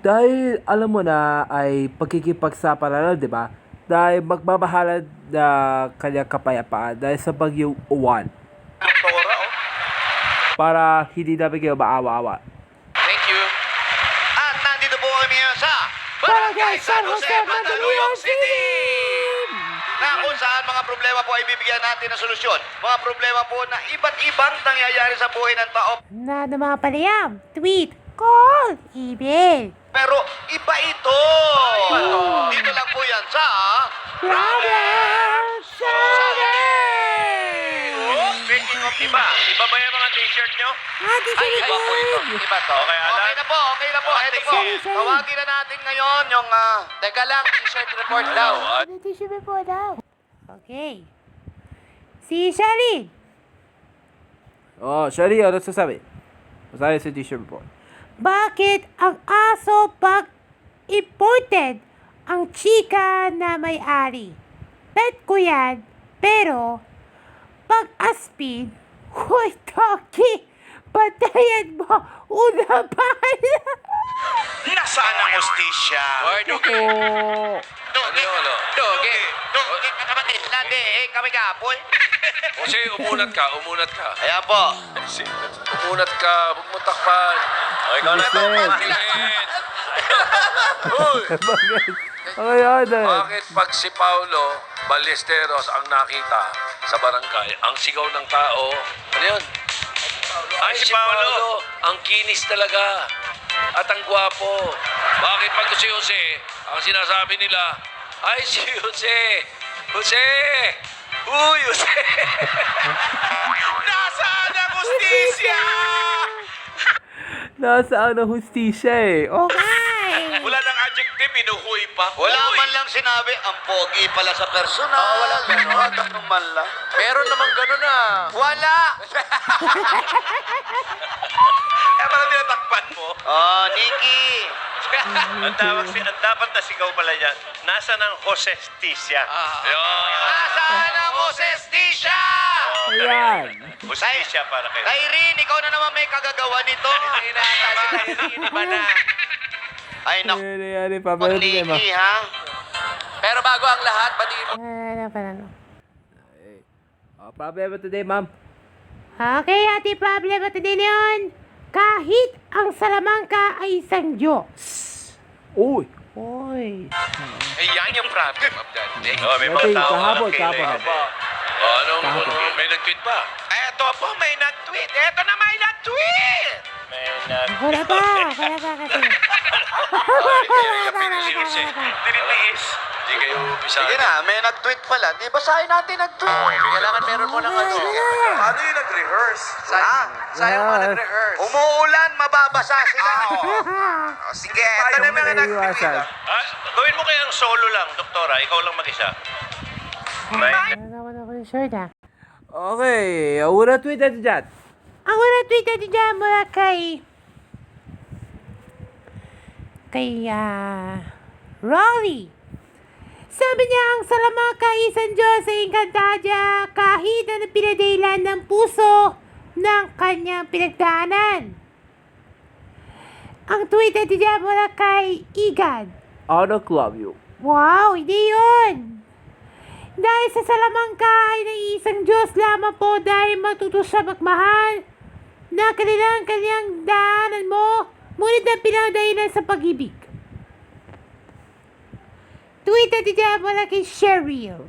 Dahil alam mo na ay pagkikipagsapalaran, di ba? Dahil magbabahala na kanyang kapayapaan dahil sa bagyong uwan oh. para hindi namin kayo maawa-awa. Thank you. At nandito po kami ngayon sa Barangay San Jose, Mandaluyong City! Na kung saan mga problema po ay bibigyan natin ng solusyon. Mga problema po na iba't ibang nangyayari sa buhay ng tao. Na mga paliyam, tweet, call, email. Pero iba ito. Dito lang po yan sa... Problem Oh, Speaking of iba, iba ba yung mga t-shirt nyo? Ah, di Ay, iba po ito. Iba to. Okay, okay na po, okay na po. Ito po. Tawagin na natin ngayon yung... ah, teka lang, t-shirt report daw. Ano tissue paper daw? Okay. Si Shelly. Oh, Shari, ano sasabi? Masabi sa t-shirt report. Bakit ang aso pag imported ang chika na may-ari? Pet ko yan, pero pag aspin, huy, Toki, patayan mo, una pa Nasaan ang hostisya? Ano, ano? Dugi. Dugi ka kapatid. Landi, eh, kami kapol. Kasi umunat ka, umunat ka. Ayan po. Umunat ka, huwag mo takpan. O, ikaw na ito. Pangilin. Uy! bakit? Ano? Bakit pag si Paulo Ballesteros ang nakita sa barangay, ang sigaw ng tao, ano yun? Ay, si Paulo, ang kinis talaga. At ang gwapo. Bakit pag si Jose, ang sinasabi nila, ay si Jose, Jose, Uy, Jose! Nasaan ang hustisya eh? Oh. Wala nang adjective, inuhuy pa. Wala man lang sinabi, ang pogi pala sa personal. Oo, wala gano'n. Ano man lang. Meron naman gano'n ah. Wala! Kaya pala tinatakpan mo. Oh, Nikki. ang tawag si ang dapat na sigaw pala yan. Nasa ng hostestisya. Yun. Nasaan ang hostisya? ayan. Hostesya para kayo. Kay Rin, ikaw na naman may kagagawa nito. Iba na. Ay, naku. Ayan, ayan, ayan. Pag Papanood din, ma. Nikki, ha? Pero bago ang lahat, batiin mo. Ano pa ano? Oh, problema today, ma'am. Okay, ate problema today yun. Kahit ang salamangka ay isang Diyos. Uy! Oy. Ayan yung problem of that day. Oh, may mga Ito yung tao kahapon, na kahapon. Oh, anong, Kahapon. anong- may nag-tweet pa? Eto po, may nag-tweet. Eto na may nag-tweet. May nag... Wala pa, wala pa kasi. Ko siya. Tinitiis. Hindi kayo umpisa. Sige na, may nag-tweet pala. Di ba sayo natin nag-tweet? Kailangan meron mo ng ano. Paano yung nag-rehearse? Ha? Sayang mo nag-rehearse. Umuulan, mababasa sila. Oh, sige, eto na may Naiiwasan. Ah, gawin mo kayang solo lang, doktora. Ikaw lang mag-isa. May... Ano naman ako ng shirt ah. Okay, una tweet natin dyan. Ang una tweet natin dyan mula kay... Kay, ah... Rolly. Sabi niya, ang salamaka isang Diyos sa Encantadia kahit na pinadailan ng puso ng kanyang pinagdaanan. Ang tweet natin dyan mula kay Igan. I don't love you. Wow, hindi yun. Dahil sa salamangka ay ng isang Diyos lamang po dahil matuto siya magmahal na kanilang kanyang daanan mo, ngunit ang pinadahilan sa pag-ibig. Tweet at diyan mula kay Cheryl.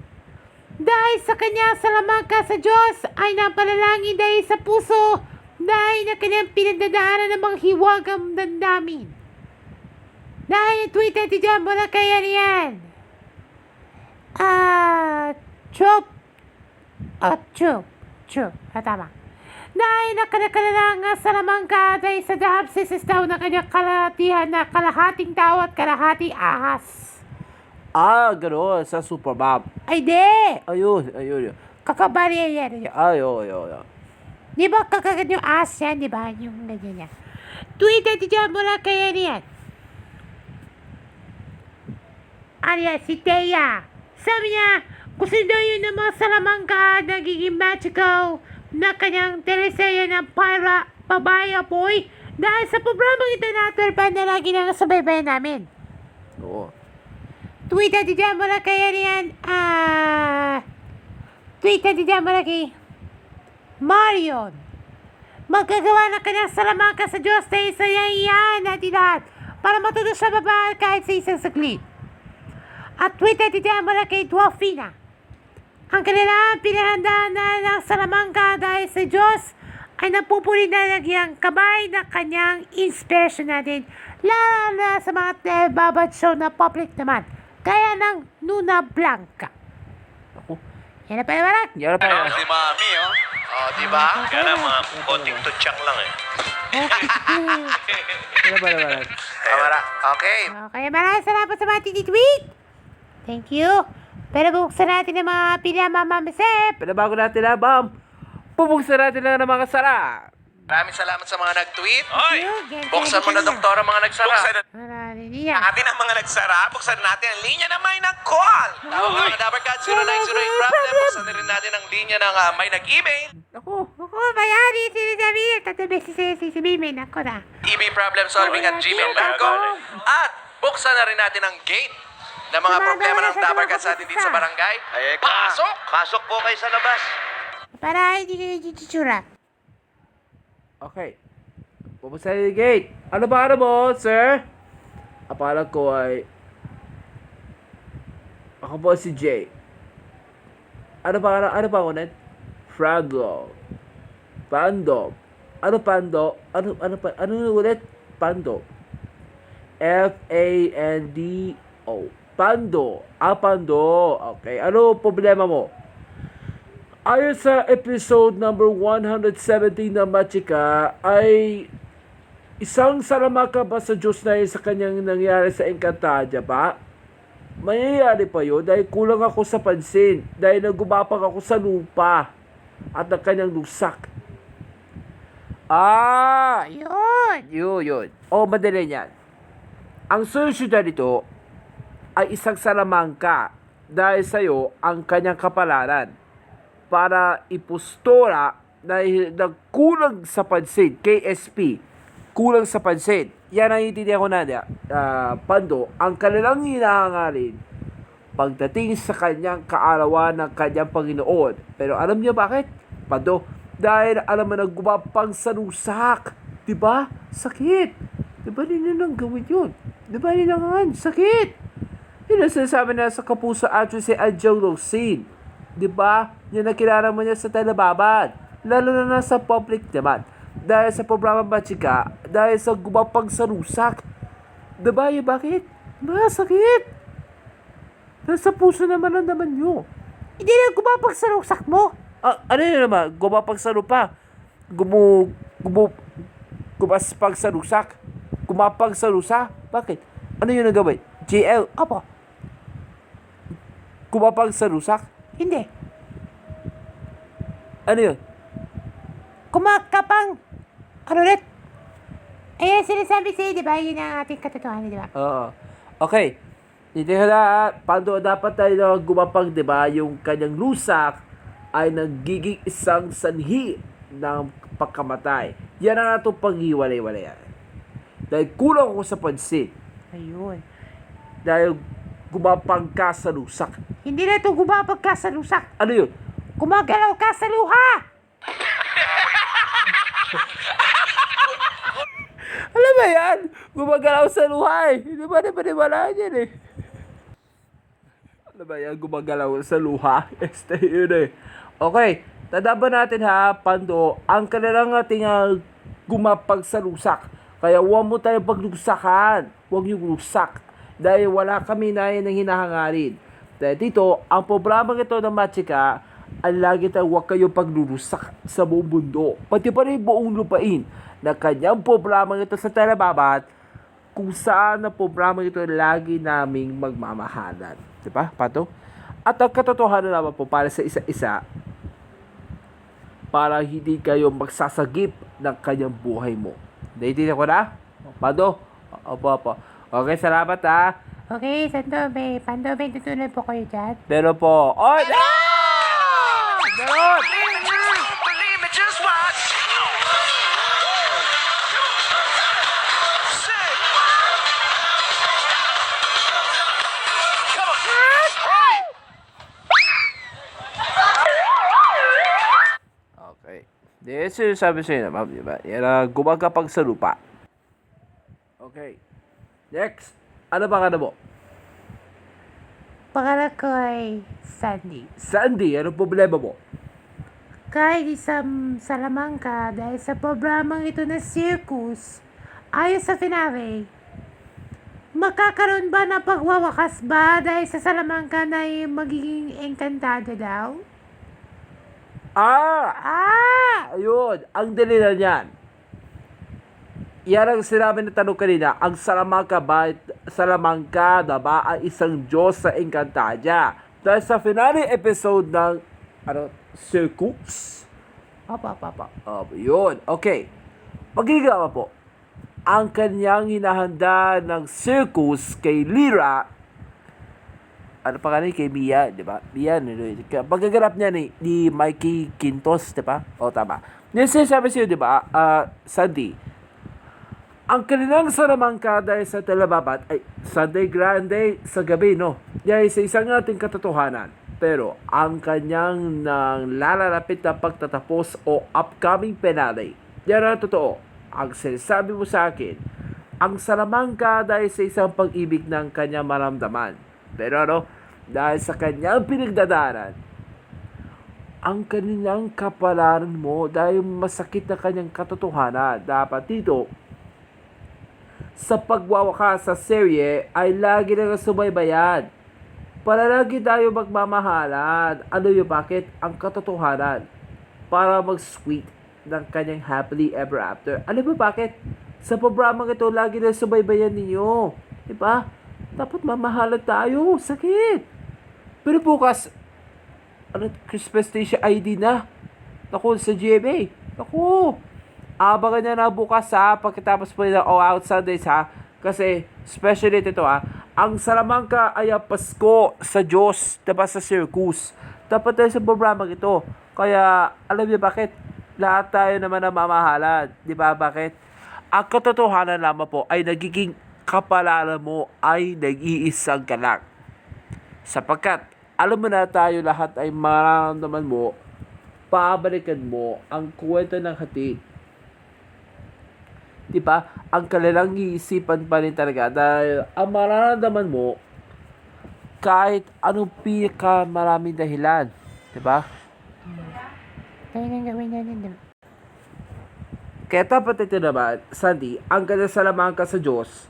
Dahil sa kanyang salamangka sa Diyos ay napalalangin dahil sa puso dahil na kanyang pinagdadaanan ng mga hiwagang damdamin. Dahil tweet at diyan mula kay ano yan. Ah, chop. Ah, chop. Chop. Ah, tama. Dahil nakalalang nga sa lamang ka dahil sa dahapsis daw na kanyang kalahatihan na kalahating tao at kalahati ahas. Ah, gano'n. Sa Supermom. Ay, di! Ayun, ayun. yun. Kakabali yan. Ay, oo, oo, oo. Di ba kakagat yung ahas yan, di ba? Yung ganyan niya. Tweet at diyan mula kay ano yan. Ano yan, si Thea. Sabi niya, daw yun ng mga salamangka nagiging magical na kanyang teleserye ng Pyra Pabaya Boy Dahil sa programang ito na 12 pa na lagi na nasubaybayan namin. Oo. Tweet natin dyan mula kay ano yan. Ah... tweet natin dyan mula kay Marion. Magkagawa ng kanyang salamangka sa Diyos na isa yan natin lahat para matulog sa baba kahit sa isang saglit. At tweet natin dyan mula kay Dwarfina. Ang kanilang pinahandaan na ng salamangka dahil sa Diyos ay napupuli na nagyang kabay na kanyang inspiration natin lalo na sa mga telebabad show na public naman kaya ng Nuna Blanca. Ako. Yan na paliwanag. Yan pa yan. Si Mami, oh. Oh, di ba? Kaya na mga konting tutsak lang eh. Yan pa yan. Kamara. Okay. Okay, maraming salamat sa mga titi-tweet. Thank you. Pero buksan natin ang mga pila, Mama Masep. Pero bago natin na, bam, pubuksan natin lang ng mga sara. Maraming salamat sa mga nag-tweet. Oy! Buksan mo na, doktora, mga nagsara. Buksan na Marami niya. natin ang mga nagsara. Buksan natin ang linya ng may nag-call. Tawag ka Dabarcad 0908 problem. Buksan na rin natin ang linya ng ah, may nag-email. Ako. Ako, bayari, sinasabi niya. Tatabi si si si Bimin. Ako na. email problem solving at gmail.com. At buksan na rin natin ang gate ng mga problema ng na sa Dabarcad mga sa atin dito sa barangay. Ay, Pasok! Pasok po kayo sa labas. Para hindi kayo titsura. Okay. Natin yung gate. Ano ba ano mo, sir? Pangalan ko ay... Ako po si Jay. Ano pa ano pa ako net? Frando. Pando. Ano pando? Ano ano pa ano ulit? Pando. F A N D O. Pando. Ah, pando. Okay. Ano problema mo? Ayon sa episode number 117 ng Machika ay isang salamaka ba sa Diyos na yun sa kanyang nangyari sa Encantadia ba? Mayayari pa yun dahil kulang ako sa pansin dahil nagumapang ako sa lupa at ang kanyang lusak. Ah! Yun. Yun, yun. O, madali yan. Ang solusyon na nito ay isang salamangka dahil sa'yo ang kanyang kapalaran para ipustora na nagkulang sa pansin, KSP, kulang sa pansin. Yan ang intindihan ko na. Ah, Pando, ang kanilang hinahangarin pagdating sa kanyang kaarawan ng kanyang Panginoon. Pero alam niyo bakit? Pando, dahil alam mo na gumapang sa lusak. Diba? Sakit. Diba nila nang gawin yun? Diba nila nga? Sakit. Yun ang sinasabi na sa kapuso actress si Adjong Rosin. Diba? Yan ang kilala mo niya sa telebabad. Lalo na nasa public naman. Dahil sa programa Machika, dahil sa gumapang sa lusak. Diba yung bakit? Diba? Sakit. Nasa puso naman ang naman nyo. Hindi na gumapag sa mo. Ah, ano yun naman? Gumapag sa lupa. Gumu... Gumu... Gumaspag sa lusak. Gumapag sa lusa. Bakit? Ano yun ang gawin? JL. Opo. Gumapag sa lusak. Hindi. Ano yun? Kumakapang. Ano ulit? Eh, sinasabi sa'yo, di ba? Yun ang ating katotohanan, di ba? Oo. Okay. Hindi na, paano dapat tayo na gumapag, di ba? Yung kanyang lusak ay nagiging isang sanhi ng pagkamatay. Yan ang atong paghiwalay-walayan. Dahil kulang ako sa pansin. Ayun. Dahil gumapang ka sa lusak. Hindi na ito gumapag ka sa lusak. Ano yun? Gumagalaw ka sa luha. Alam ba yan? Gumagalaw sa luhay. Hindi ba na paniwalaan yan eh. Alam ba yan? Gumagalaw sa luha. Este yun eh. Okay. Tadaban natin ha, Pando, ang kanilang ating uh, gumapag sa lusak. Kaya huwag mo tayo paglugsakan. Huwag yung lusak. Dahil wala kami na ang hinahangarin. Dahil dito, ang programa ito ng Machika, ang lagi tayo huwag kayo paglulusak sa buong mundo. Pati pa rin buong lupain na kanyang programa ito sa Telebabat kung saan na programa ito lagi naming magmamahalan. Di ba, Pato? At ang katotohanan naman po para sa isa-isa, para hindi kayo magsasagip ng kanyang buhay mo. Naiintindihan ko na? Pato? Opo, opo. Okay, salamat ha. Okay, Sandobe. Pandobe, tutuloy po kayo dyan. Pero po. Oh! No! Ganon! Okay. This is sabi sa'yo na, ma'am, di? Yan ang gumagapag sa lupa. Okay. Next. Ano ano mo? Pangalan ko ay Sandy. Sandy, ano problema mo? Kahit isang Salamanca dahil sa programang ito na circus, ayon sa finale, makakaroon ba na pagwawakas ba dahil sa Salamanca na magiging engkantada daw? Ah! Ah! Ayun, ang dalila niyan. Yan ang sinabi na tanong kanina, ang Salamanca ba, Salamanca na ba ay isang Diyos sa Encantadia? Dahil sa finale episode ng, ano, Circus? Opo, opo, opo. Oh, yun. Okay. Magigawa po. Ang kanyang hinahanda ng circus kay Lira, ano pa kanina, kay Mia, di ba? Mia, no, no, pagaganap niya ni, ni Mikey Quintos, di ba? O, tama. Yung sinasabi sa'yo, di ba, ah, Sandy, ang kanilang saramangka dahil sa talababat ay Sunday Grande sa gabi, no? Dahil sa isang ating katotohanan. Pero ang kanyang nang lalalapit na pagtatapos o upcoming penalty, yan ang totoo. Ang sinasabi mo sa akin, ang salamangka dahil sa isang pag-ibig ng kanyang maramdaman. Pero ano, dahil sa kanyang pinagdadaran, ang kanilang kapalaran mo dahil masakit na kanyang katotohanan. Dapat dito, sa pagwawakas sa serye ay lagi na subaybayan. Para lagi tayo magmamahalan. Ano yung bakit? Ang katotohanan. Para mag-sweet ng kanyang happily ever after. Ano ba bakit? Sa programa ito, lagi na subaybayan ninyo. Diba? Dapat mamahalan tayo. Sakit. Pero bukas, ano, Christmas siya ID na. Naku, sa GMA. Naku, abangan niya na bukas ha, pagkatapos po nila All Out Sundays ha. Kasi, especially ito ha, ang Salamanca ay Pasko sa Diyos, diba sa circus. Dapat tayo sa programa ito. Kaya, alam niyo bakit? Lahat tayo naman ang mamahalan. Di ba bakit? Ang katotohanan lamang po ay nagiging kapalaran mo ay nag-iisang ka lang. Sapagkat, alam mo na tayo lahat ay mararamdaman mo, pabalikan mo ang kwento ng hatid. Di ba? Ang kanilang iisipan pa rin talaga dahil ang mararamdaman mo, kahit anong pinaka maraming dahilan. Di ba? Kaya nang gawin natin. Kaya dapat ito naman, Sandy, ang kanyang salamangka sa Diyos,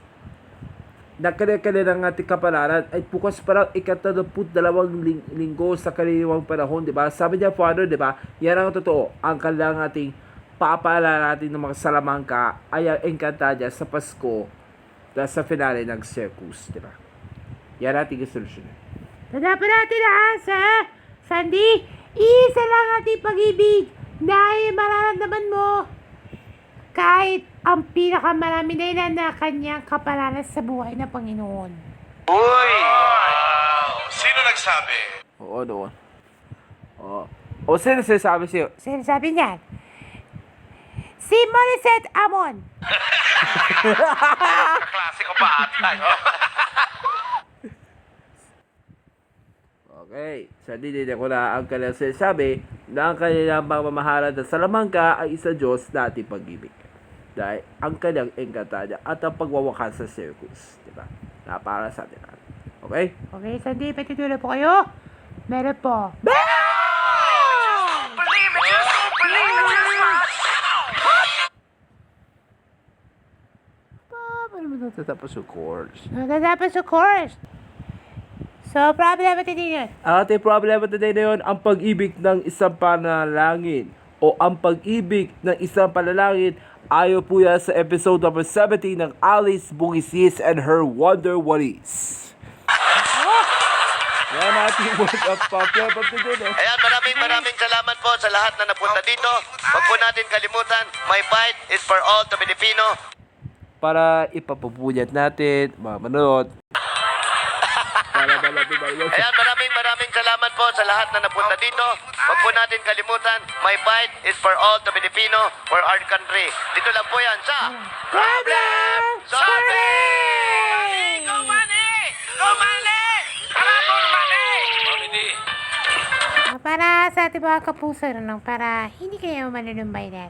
na kanya-kanya ng ating kapalaran ay bukas pa lang ikatadaput dalawang ling- linggo sa kanilang panahon, di ba? Sabi niya, Father, di ba? Yan ang totoo. Ang kanilang ating papaalala natin ng mga salamangka ay ang Encantadia sa Pasko dahil sa finale ng circus, di ba? Yan ang ating solusyon. Tadapan natin lahat sa Sandy, isa lang ating pag-ibig dahil mararamdaman mo kahit ang pinakamarami na na kanyang kapalaran sa buhay ng Panginoon. Uy! Wow! Sino nagsabi? Oo, doon. Oo. O sino sinasabi sa'yo? Sinasabi niyan, si Morissette Amon. Kaklase ko pa ata. Okay, sa dinitin ko na ang kanilang sinasabi na ang kanilang pagmamahalan sa Salamanca ay isa Diyos na ating pag-ibig. Dahil ang kanyang engkantada at ang pagwawakas sa circus. Diba? Na para sa atin. Okay? Okay, Sandy, patituloy po kayo. Meron po. Paano natatapos yung chorus? Natapos of course. So, problem natin yun. Ang ating problema today na yun, ang pag-ibig ng isang panalangin o ang pag-ibig ng isang panalangin ayo po yan sa episode number 17 ng Alice Bugisis and her Wonder Worries. Yan ating word of problem of today. No? Ayan, maraming maraming salamat po sa lahat na napunta dito. Huwag po natin kalimutan, my fight is for all to Filipino. Para ipapabunyat natin, mga manood. Para? Ayan, maraming maraming salamat po sa lahat na napunta dito. Huwag po natin kalimutan, my fight is for all to Filipino, for our country. Dito lang po yan sa Problem Solving! Go Manny! Go Manny! Tara, Apa? para sa ating mga kapuso, no, para hindi kayo manunumbay na.